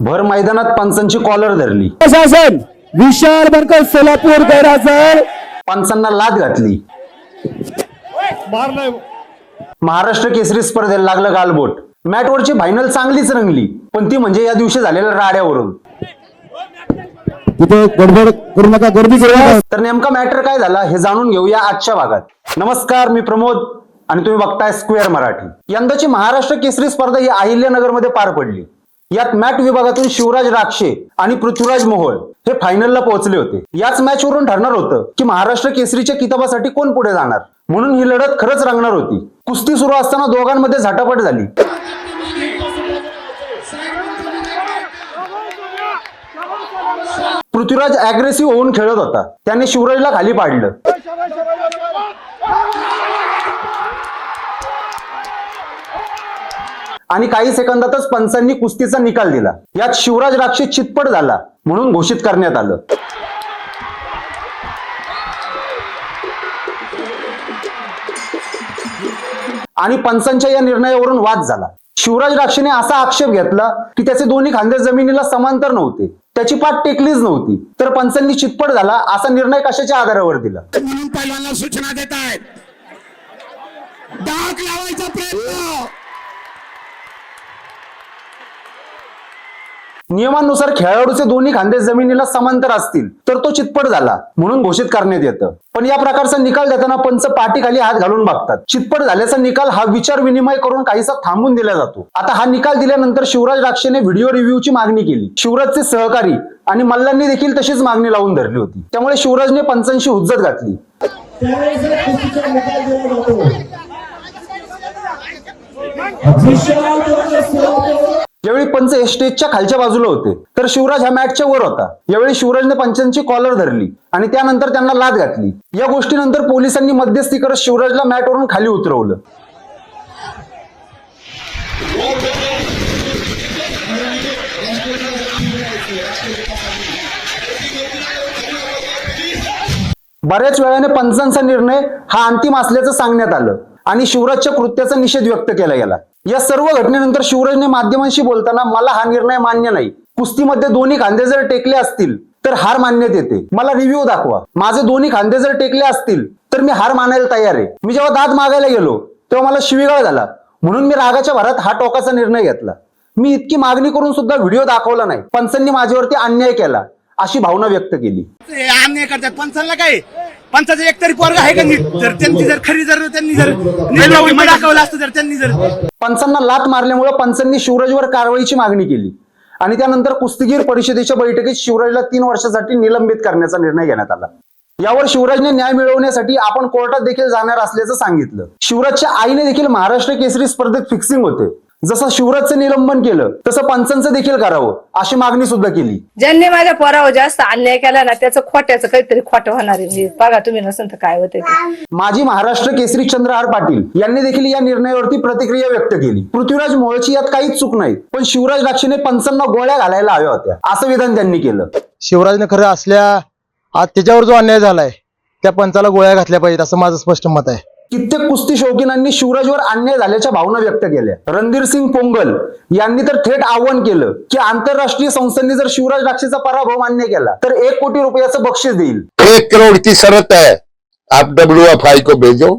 भर मैदानात पंचांची कॉलर धरली. प्रशासन विशाल बनकर सोलापूर गैरहजर पंचांना लाद घातली. महाराष्ट्र केसरी स्पर्धेला लागलं गालबोट. मॅटवरची फायनल चांगलीच रंगली पण ती म्हणजे या दिवशी झालेल्या राड्यावरून. तिथे गडबड करू नका गर्दी करू नका. तर नेमका मॅटर काय झाला हे जाणून घेऊया आजच्या भागात. नमस्कार मी प्रमोद आणि तुम्ही बघताय स्क्वेअर मराठी. यंदाची महाराष्ट्र केसरी स्पर्धा ही अहिल्यानगरमध्ये पार पडली. यात मॅट विभागातून शिवराज राक्षे आणि पृथ्वीराज मोहोळ हे फायनलला पोहोचले होते. याच मॅच वरून ठरणार होतं की महाराष्ट्र केसरीच्या किताबासाठी कोण पुढे जाणार. म्हणून ही लढत खरंच रंगणार होती. कुस्ती सुरू असताना दोघांमध्ये झटापट झाली. पृथ्वीराज अग्रेसिव्ह होऊन खेळत होता. त्याने शिवराजला खाली पाडलं. आणि काही सेकंदातच पंचांनी कुस्तीचा निकाल दिला. यात शिवराज राक्षे चितपट झाला म्हणून घोषित करण्यात आलं. आणि पंचांच्या या निर्णयावरून वाद झाला. शिवराज राक्षेने असा आक्षेप घेतला की त्याचे दोन्ही खांदे जमिनीला समांतर नव्हते. त्याची पाठ टेकलीच नव्हती. तर पंचांनी चितपट झाला असा निर्णय कशाच्या आधारावर दिला? म्हणून सूचना देत आहेत डाग लावायचा प्रयत्न. नियमानुसार खेळाडूचे दोन्ही खांदे जमिनीला समांतर असतील तर तो चितपट झाला म्हणून घोषित करण्यात येतं. पण या प्रकारचा निकाल देताना पंच पाठीखाली हात घालून बघतात. चितपट झाल्याचा निकाल हा विचार विनिमय करून काहीसा थांबून दिला जातो. आता हा निकाल दिल्यानंतर शिवराज राक्षेने व्हिडिओ रिव्ह्यूची मागणी केली. शिवराजचे सहकारी आणि मल्लांनी देखील तशीच मागणी लावून धरली होती. त्यामुळे शिवराजने पंचांशी हुज्जत घातली. त्यावेळेस स्टेजच्या खालच्या बाजूला होते. तर शिवराज हा मॅटच्या वर होता. यावेळी शिवराजने पंचांची कॉलर धरली आणि त्यानंतर त्यांना लाद घातली. या गोष्टीनंतर पोलिसांनी मध्यस्थी करत शिवराजला मॅटवरून खाली उतरवलं. बऱ्याच वेळाने पंचांचा निर्णय हा अंतिम असल्याचं सांगण्यात आलं आणि शिवराजच्या कृत्याचा निषेध व्यक्त केला गेला. या सर्व घटनेनंतर शिवराजने माध्यमांशी बोलताना मला हा निर्णय मान्य नाही. कुस्तीमध्ये दोन्ही खांदे जर टेकले असतील तर हार मान्यत येते. मला रिव्ह्यू दाखवा. माझे दोन्ही खांदे जर टेकले असतील तर मी हार मानायला तयार आहे. मी जेव्हा दाद मागायला गेलो तेव्हा मला शिवीगाळ झाला. म्हणून मी रागाच्या भरात हा टोकाचा निर्णय घेतला. मी इतकी मागणी करून सुद्धा व्हिडिओ दाखवला नाही. पंचांनी माझ्यावरती अन्याय केला अशी भावना व्यक्त केली. अन्याय करतात. पंचांना काय? पंचाचं एक तरी पोरग आहे का नीट? जर त्यांची जर खरी जर त्यांनी जर दाखवला असतं जर त्यांनी जर पंचांना लात मारल्यामुळे पंचांनी शिवराजवर कारवाईची मागणी केली. आणि त्यानंतर कुस्तीगीर परिषदेच्या बैठकीत शिवराजला तीन वर्षासाठी निलंबित करण्याचा निर्णय घेण्यात आला. यावर शिवराजने न्याय मिळवण्यासाठी आपण कोर्टात देखील जाणार असल्याचं सांगितलं. शिवराजच्या आईने देखील महाराष्ट्र केसरी स्पर्धेत फिक्सिंग होते. जसं शिवराजचं निलंबन केलं तसं पंचांचं देखील करावं अशी मागणी सुद्धा केली. ज्यांनी माझ्या पोरावर जास्त अन्याय केला ना त्याचं खोट्याचं काहीतरी खोटं होणार आहे. बघा तुम्ही नसेल तर काय होते माजी महाराष्ट्र केसरी चंद्रहार पाटील यांनी देखील या निर्णयावरती प्रतिक्रिया व्यक्त केली. पृथ्वीराज मोळची यात काहीच चूक नाही पण शिवराज राक्षेने पंचांना गोळ्या घालायला हव्या होत्या असं विधान त्यांनी केलं. शिवराजने खरं असल्या आज त्याच्यावर जो अन्याय झालाय त्या पंचाला गोळ्या घातल्या पाहिजेत असं माझं स्पष्ट मत आहे. कित्येक कुस्ती शौकीनांनी शिवराजवर अन्याय झाल्याच्या भावना व्यक्त केल्या. रणधीर सिंग पोंगल यांनी तर थेट आव्हान केलं की आंतरराष्ट्रीय संस्थांनी जर शिवराज राक्षेचा पराभव मान्य केला तर एक कोटी रुपयाचं बक्षीस देईल. एक करोड़ की शर्त है आप डब्ल्यू एफ आई को भेजो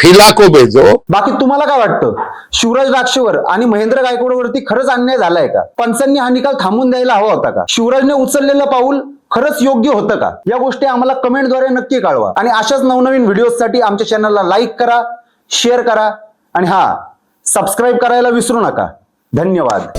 फिला को भेजो. बाकी तुम्हाला काय वाटतं? शिवराज राक्षेवर आणि महेंद्र गायकवाडवरती खरंच अन्याय झालाय का? पंचांनी हा निकाल थांबून द्यायला हवा होता का? शिवराजने उचललेलं पाऊल खरंच योग्य होतं का? या गोष्टी आम्हाला कमेंटद्वारे नक्की कळवा. आणि अशाच नवनवीन व्हिडिओसाठी आमच्या चॅनलला लाईक करा शेअर करा आणि हा सबस्क्राईब करायला विसरू नका. धन्यवाद.